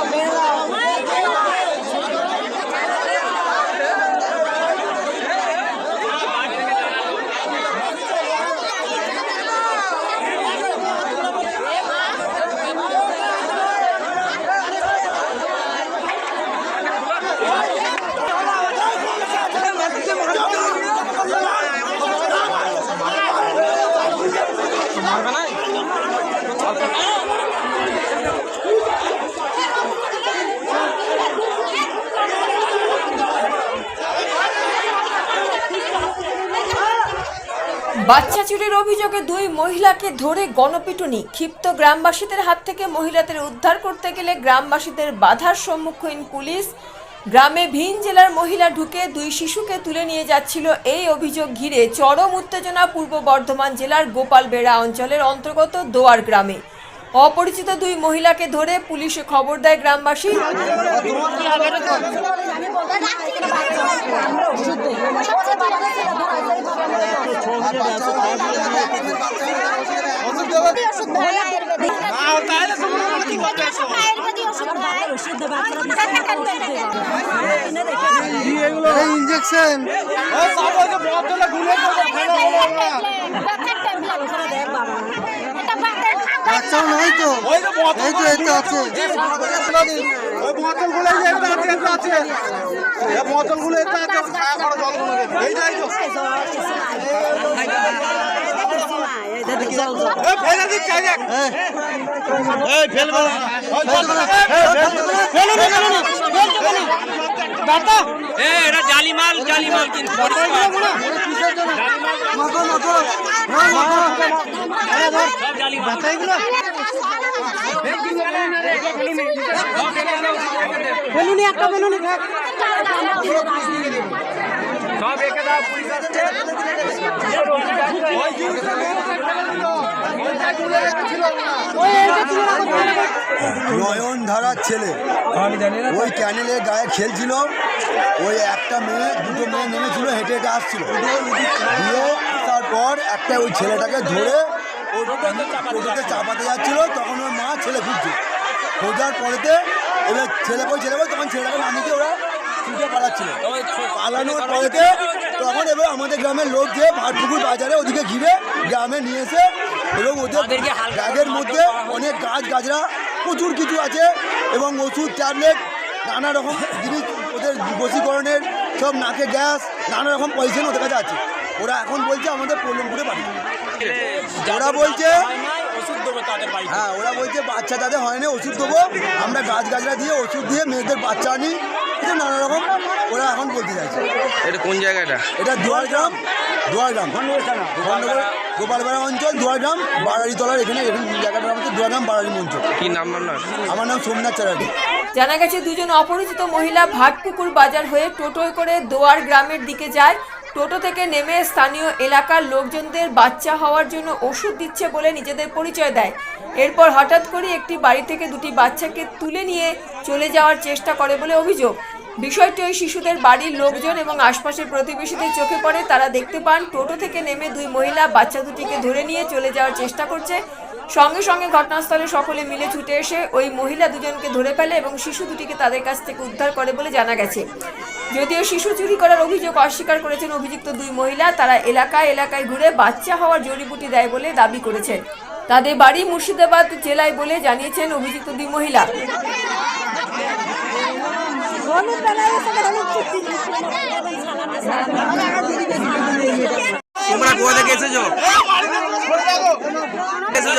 Amen. বাচ্চা চুরির অভিযোগে দুই মহিলাকে ধরে গণপিটুনি। ক্ষিপ্ত গ্রামবাসীদের হাত থেকে মহিলাদের উদ্ধার করতে গেলে গ্রামবাসীদের বাধার সম্মুখীন পুলিশ। গ্রামে ভিন জেলার মহিলা ঢুকে দুই শিশুকে তুলে নিয়ে যাচ্ছিল। এই অভিযোগ ঘিরে চরম উত্তেজনা পূর্ব বর্ধমান জেলার গোপালবেড়া অঞ্চলের অন্তর্গত দোয়ার গ্রামে। অপরিচিত দুই মহিলাকে ধরে পুলিশে খবর দেয় গ্রামবাসী। ওষুধ ভাই ওই এই তো এই তো এই তো আছে ওই বোতলগুলো এই যে একটা আছে, আছে। এই আছে, করো। এই এই যে। এই ফেলে দিচ্ছে, এই যে। এই ফেলবে না। ওই জলগুলো, এই ফেলবে না। জালিমাল জালিমাল কিন্তু বেলুনি একটা বেলুনি সব একে দাও পুলিশ আসছে। নয়ন ধারার ছেলে ওই ক্যানেলে গায়ে খেলছিল। ওই একটা মেয়ে দুটো মেয়ে নেমেছিল হেঁটে হেঁটে আসছিল। দিয়ে তারপর একটা ওই ছেলেটাকে ধরে টোটোতে চাপাতে যাচ্ছিল। তখন ওর মা ছেলে খুঁজছে। খোঁজার পরেতে এবার ছেলে বই ছেলে বই তখন ছেলেটাকে নামিয়ে ওরা। ছুটে পালাচ্ছিল। পালানোর পরেতে তখন এবার আমাদের গ্রামের লোক যে ভাটপুকুর বাজারে ওদিকে ঘিরে গ্রামে নিয়ে এসে এবং ওদের ব্যাগের মধ্যে অনেক গাছ গাছরা প্রচুর কিছু আছে এবং ওষুধ ট্যাবলেট নানা রকম জিনিস ওদের বশীকরণের সব নাকে গ্যাস নানা রকম পয়সা ওদের কাছে আছে। ওরা এখন বলছে আমাদের প্রলমপুরে বাড়ি। ওরা বলছে হ্যাঁ ওরা বলছে বাচ্চা তাদের হয় না ওষুধ দেবো। আমরা গাছ গাছরা দিয়ে ওষুধ দিয়ে মেয়েদের বাচ্চা আনি। এটা নানা রকম ওরা এখন বলতে চাইছে। এটা কোন জায়গাটা? এটা দুয়ার গ্রাম দুয়ার গ্রাম। গোপালপাড়া অঞ্চল দুয়ার গ্রাম বাড়ারিতলার এখানে এখানে জায়গাটার মধ্যে দুয়ার গ্রাম বাড়ারি অঞ্চল কি নাম আপনার? আমার নাম সোমনাথ চ্যাটার্জি। জানা গেছে দুজন অপরিচিত মহিলা ভাটপুকুর বাজার হয়ে টোটোয় করে দোয়ার গ্রামের দিকে যায়। টোটো থেকে নেমে স্থানীয় এলাকার লোকজনদের বাচ্চা হওয়ার জন্য ওষুধ দিচ্ছে বলে নিজেদের পরিচয় দেয়। এরপর হঠাৎ করে একটি বাড়ি থেকে দুটি বাচ্চাকে তুলে নিয়ে চলে যাওয়ার চেষ্টা করে বলে অভিযোগ। বিষয়টি ওই শিশুদের বাড়ির লোকজন এবং আশপাশের প্রতিবেশীদের চোখে পড়ে। তারা দেখতে পান, টোটো থেকে নেমে দুই মহিলা বাচ্চা দুটিকে ধরে নিয়ে চলে যাওয়ার চেষ্টা করছে। সঙ্গে সঙ্গে ঘটনাস্থলে সকলে মিলে ছুটে এসে ওই মহিলা দুজনকে ধরে ফেলে এবং শিশু দুটিকে তাদের কাছ থেকে উদ্ধার করে বলে জানা গেছে। যদিও শিশু চুরি করার অভিযোগ অস্বীকার করেছেন অভিযুক্ত দুই মহিলা, তারা এলাকায় এলাকায় ঘুরে বাচ্চা হওয়ার জড়িবুটি দেয় বলে দাবি করেছেন। তাদের বাড়ি মুর্শিদাবাদ জেলায় বলে জানিয়েছেন অভিযুক্ত দুই মহিলা। তোমরা গোয়া থেকে এসেছ? এসেছ?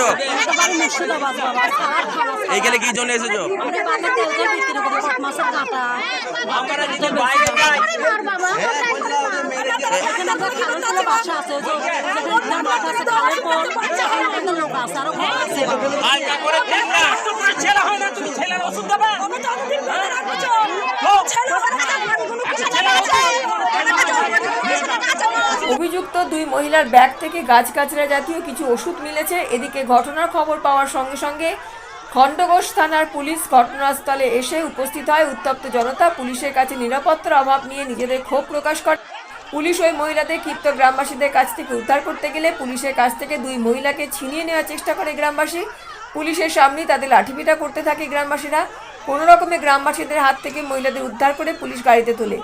এইখানে কি জন্য এসেছ? আমরা যদি বাইরে যাই হালকা করে দিন না তোমার ছেলে হয় না তুমি ছেলের ওষুধ দেবা অভিযুক্ত দুই মহিলার ব্যাগ থেকে গাছগাছরা জাতীয় কিছু ওষুধ মিলেছে। এদিকে ঘটনার খবর পাওয়ার সঙ্গে সঙ্গে খণ্ডঘোষ থানার পুলিশ ঘটনাস্থলে এসে উপস্থিত হয়। উত্তপ্ত জনতা পুলিশের কাছে নিরাপত্তার অভাব নিয়ে নিজেদের ক্ষোভ প্রকাশ করে। পুলিশ ওই মহিলাদের ক্ষিপ্ত গ্রামবাসীদের কাছ থেকে উদ্ধার করতে গেলে পুলিশের কাছ থেকে দুই মহিলাকে ছিনিয়ে নেওয়ার চেষ্টা করে গ্রামবাসী। পুলিশের সামনেই তাদের লাঠিপিটা করতে থাকে গ্রামবাসীরা। কোনো রকমে গ্রামবাসীদের হাত থেকে মহিলাদের উদ্ধার করে পুলিশ গাড়িতে তোলে।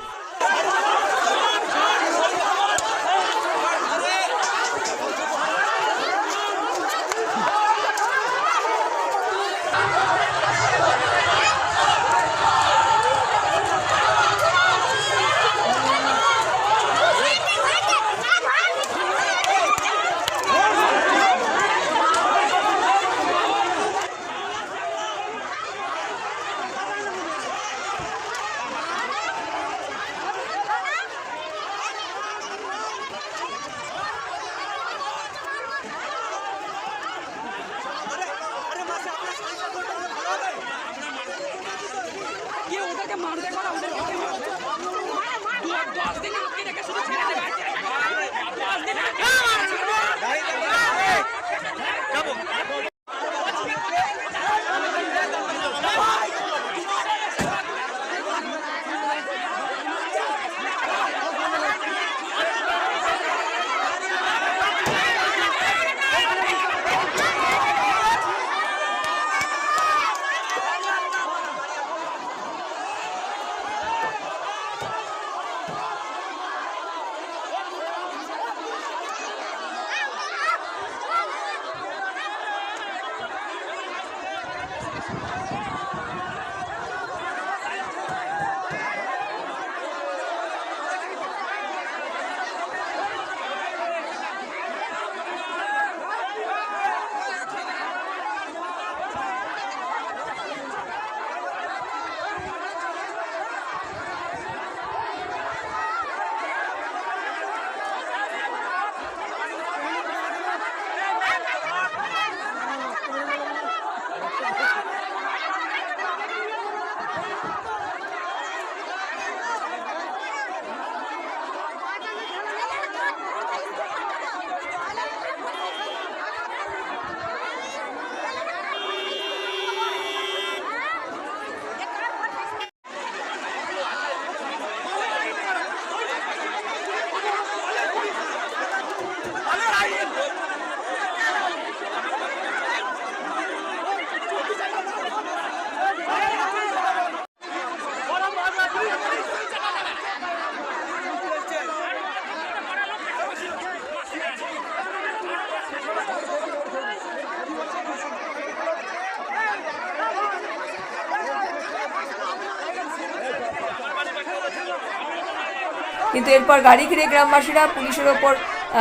কিন্তু এরপর গাড়ি ঘিরে গ্রামবাসীরা পুলিশের ওপর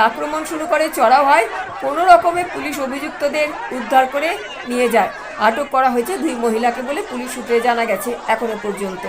আক্রমণ শুরু করে, চড়াও হয়। কোনো রকমে পুলিশ অভিযুক্তদের উদ্ধার করে নিয়ে যায়। আটক করা হয়েছে দুই মহিলাকে বলে পুলিশ সূত্রে জানা গেছে, এখনও পর্যন্ত।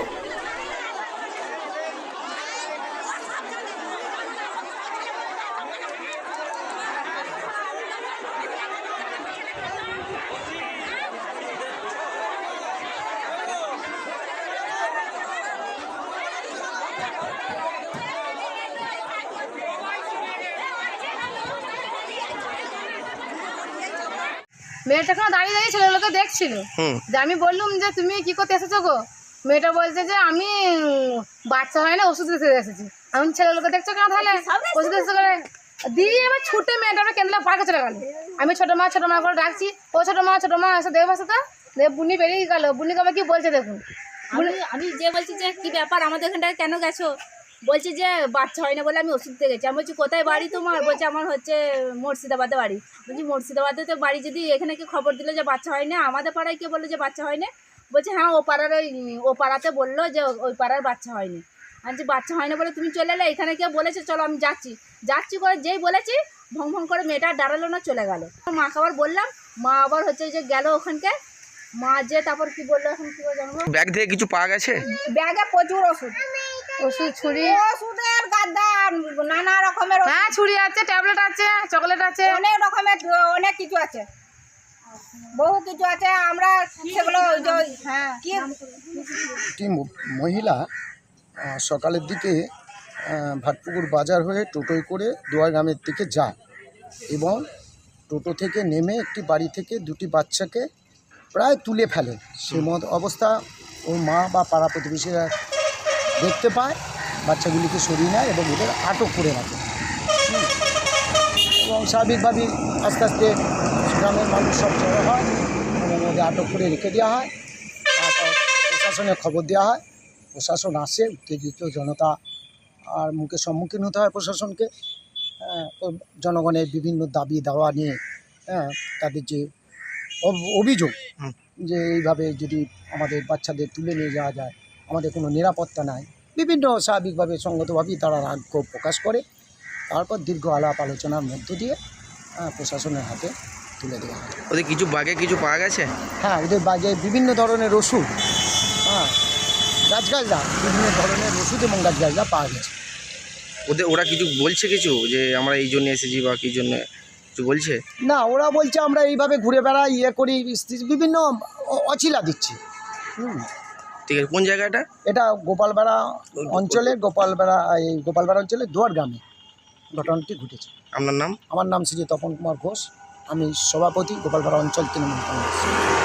মেয়েটা কোনো দাঁড়িয়ে দাঁড়িয়ে ছেলেগুলোকে দেখছিল। যে আমি বললাম যে তুমি কি করতে এসেছ গো? মেয়েটা বলছে যে আমি বাচ্চা হয় না ওষুধ দিতে এসেছি। আমি ছেলেগুলোকে দেখছ কেন তাহলে? ওষুধ এসে করে দিয়ে এবার ছুটে মেয়েটা আমরা কেন্দ্র পার্কে চলে গেল। আমি ছোটো মা ছোটো মা করে ডাকছি ও ছোটো মা ছোটো মা এসে দেবে তো। দেব বুনি বেরিয়ে গেল। বুনিকে আবার কি বলছে দেখুন? আমি আমি যে বলছি যে কি ব্যাপার? আমাদের এখানটায় কেন গেছো? বলছে যে বাচ্চা হয় না বলে আমি ওষুধ দিতে গেছি। আমি বলছি কোথায় বাড়ি তোমার? বলছে আমার হচ্ছে মুর্শিদাবাদে বাড়ি। বলছি মুর্শিদাবাদে তো বাড়ি যদি এখানে কি খবর দিল যে বাচ্চা হয় না আমাদের পাড়ায় কে বলল যে বাচ্চা হয় না বলছে হ্যাঁ ও পাড়ার ওই ও পাড়াতে বলল যে ওই পাড়ার বাচ্চা হয়নি। আমি বাচ্চা হয় না বলে তুমি চলে এলে? এখানে কে বলেছে? চলো আমি যাচ্ছি। যাচ্ছি করে যেই বলেছি ভং ভং করে মেয়েটা দাঁড়াল না চলে গেল। মাকে আবার বললাম মা আবার হচ্ছে যে গেল ওখানকে। মা যে তারপর কি বলল এখন কি জানব? ব্যাগ থেকে কিছু পাওয়া গেছে? ব্যাগে প্রচুর ওষুধ। ওষুধ ছুরি। ওষুধের গাদা নানা রকমের হ্যাঁ ছুরি আছে ট্যাবলেট আছে চকলেট আছে। অনেক রকমের অনেক কিছু আছে। বহু কিছু আছে আমরা সেগুলো হ্যাঁ। কি? মহিলা সকালের দিকে ভাটপুকুর বাজার হয়ে টোটোয় করে দোয়া গ্রামের দিকে যায় এবং টোটো থেকে নেমে একটি বাড়ি থেকে দুটি বাচ্চাকে প্রায় তুলে ফেলে। সে মত অবস্থা। ওর মা বা পাড়া প্রতিবেশীরা দেখতে পায় বাচ্চাগুলিকে সরিয়ে নেয় এবং ওদের আটক করে রাখে। এবং স্বাভাবিকভাবেই আস্তে আস্তে গ্রামের মানুষ সব জড়ো হয় এবং ওদের আটক করে রেখে দেওয়া হয়। তারপর প্রশাসনে খবর দেওয়া হয়। প্রশাসন আসে উত্তেজিত জনতা আর মুখে সম্মুখীন হতে হয় প্রশাসনকে। হ্যাঁ, জনগণের বিভিন্ন দাবি দাওয়া নিয়ে হ্যাঁ তাদের যে অভিযোগ যে এইভাবে যদি আমাদের বাচ্চাদের তুলে নিয়ে যাওয়া যায় আমাদের কোনো নিরাপত্তা নাই। বিভিন্ন স্বাভাবিকভাবে সঙ্গতভাবেই তারা রাগ প্রকাশ করে। তারপর দীর্ঘ আলাপ আলোচনার মধ্য দিয়ে প্রশাসনের হাতে তুলে দেওয়া হয়। ওদের কিছু বাগে কিছু পাওয়া গেছে? হ্যাঁ ওদের বাজে বিভিন্ন ধরনের ওষুধ হ্যাঁ গাছগাছরা বিভিন্ন ধরনের ওষুধ এবং গাছগাছরা পাওয়া গেছে। ওদের ওরা কিছু বলছে কিছু? যে আমরা এই জন্য এসেছি বা কি জন্য কিছু বলছে? না ওরা বলছে আমরা এইভাবে ঘুরে বেড়াই ইয়ে করি বিভিন্ন অ- অছিলা দিচ্ছি। হুম। ঠিক আছে কোন জায়গাটা? এটা গোপালপাড়া গোপাল গোপালপাড়া এই গোপালপাড়া অঞ্চলে দুয়ার গ্রামে ঘটনাটি ঘটেছে। আপনার নাম? আমার নাম শ্রী তপন কুমার ঘোষ আমি সভাপতি গোপালপাড়া অঞ্চল তৃণমূল কংগ্রেস।